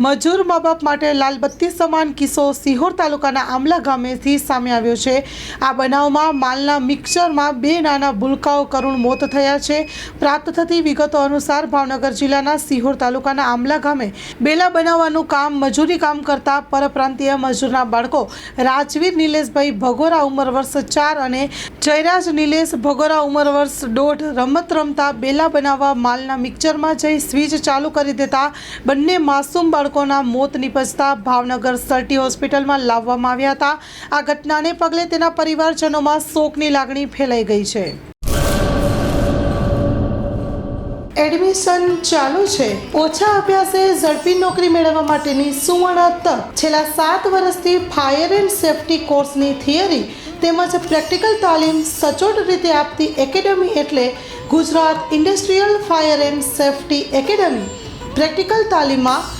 મજૂર મા બાપ માટે લાલબત્તી સમાન કિસ્સો સિહોર તાલુકાના આંબલા ગામેથી સામે આવ્યો છે. આ બનાવમાં માલના મિક્સરમાં બે નાના ભૂલકાઓ કરુણ મોત થયા છે. પ્રાપ્ત થતી વિગતો અનુસાર ભાવનગર જિલ્લાના સિહોર તાલુકાના આંબલા ગામે બેલા બનાવવાનું કામ મજૂરી કામ કરતા પરપ્રાંતીય મજૂરના બાળકો રાજવીર નિલેશભાઈ ભગોરા ઉંમર વર્ષ ચાર અને જયરાજ નિલેશ ભગોરા ઉંમર વર્ષ દોઢ રમત રમતા બેલા બનાવવા માલના મિક્સરમાં જઈ સ્વિચ ચાલુ કરી દેતા બંને માસૂમ બાળકોના મોત નિપજતા ભાવનગર સર્ટી હોસ્પિટલમાં લાવવામાં આવ્યા હતા. આ ઘટનાને પગલે તેના પરિવારજનોમાં શોકની લાગણી ફેલાઈ ગઈ છે. એડમિશન ચાલુ છે. ઓછા અભ્યાસે ઝડપી નોકરી મેળવવા માટેની સુવર્ણ તક. છેલ્લા સાત વર્ષથી ફાયર એન્ડ સેફટી કોર્સની થિયરી તેમજ પ્રેક્ટિકલ તાલીમ સચોટ રીતે આપતી એકેડમી એટલે Gujarat industrial fire and safety academy. Practical તાલીમમાં